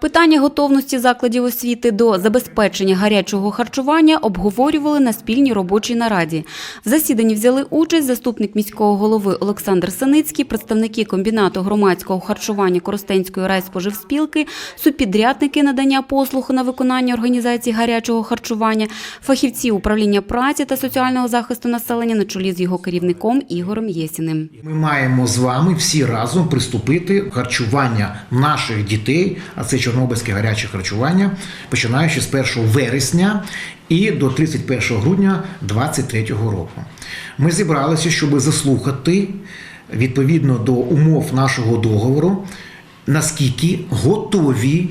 Питання готовності закладів освіти до забезпечення гарячого харчування обговорювали на спільній робочій нараді. В засіданні взяли участь заступник міського голови Олександр Синицький, представники комбінату громадського харчування Коростенської райспоживспілки, субпідрядники надання послуг на виконання організації гарячого харчування, фахівці управління праці та соціального захисту населення на чолі з його керівником Ігорем Єсіним. Ми маємо з вами всі разом приступити харчування наших дітей, а це чорнобильське гаряче харчування, починаючи з 1 вересня і до 31 грудня 2023 року. Ми зібралися, щоб заслухати відповідно до умов нашого договору, наскільки готові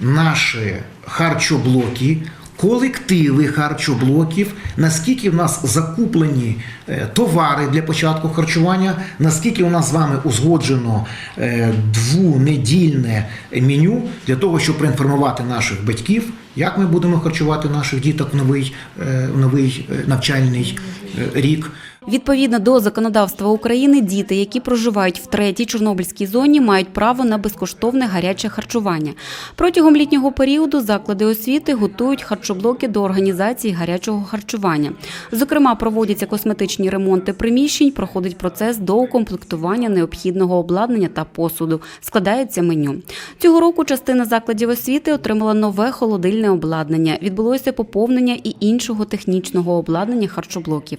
наші харчоблоки, колективи харчоблоків, наскільки в нас закуплені е, товари для початку харчування, наскільки у нас з вами узгоджено е, двонедільне меню для того, щоб проінформувати наших батьків, як ми будемо харчувати наших діток в новий, е, в новий навчальний рік. Відповідно до законодавства України, діти, які проживають в третій чорнобильській зоні, мають право на безкоштовне гаряче харчування. Протягом літнього періоду заклади освіти готують харчоблоки до організації гарячого харчування. Зокрема, проводяться косметичні ремонти приміщень, проходить процес доукомплектування необхідного обладнання та посуду. Складається меню. Цього року частина закладів освіти отримала нове холодильне обладнання. Відбулося поповнення і іншого технічного обладнання харчоблоків.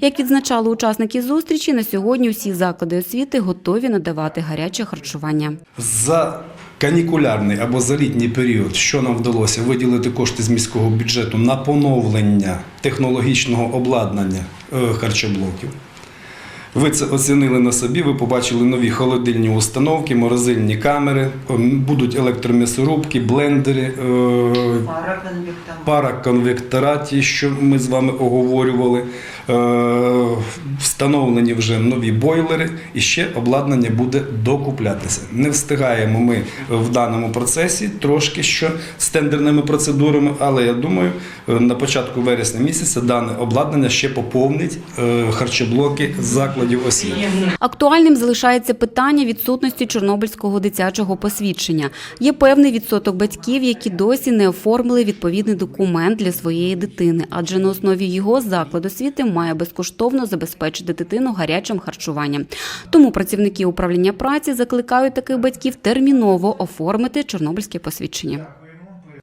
Як відзначали учасники зустрічі, на сьогодні всі заклади освіти готові надавати гаряче харчування. За канікулярний або за літній період, що нам вдалося виділити кошти з міського бюджету на поновлення технологічного обладнання е, харчоблоків. Ви це оцінили на собі, ви побачили нові холодильні установки, морозильні камери, будуть електром'ясорубки, блендери, е, параконвектора, ті, що ми з вами оговорювали. Е, Встановлені вже нові бойлери, і ще обладнання буде докуплятися. Не встигаємо ми в даному процесі трошки що з тендерними процедурами, але я думаю, е, на початку вересня місяця дане обладнання ще поповнить харчоблоки закладів освіти. Актуальним залишається питання відсутності чорнобильського дитячого посвідчення. Є певний відсоток батьків, які досі не оформили відповідний документ для своєї дитини, адже на основі його заклад освіти має безкоштовно забезпечити дитину гарячим харчуванням. Тому працівники управління праці закликають таких батьків терміново оформити чорнобильське посвідчення.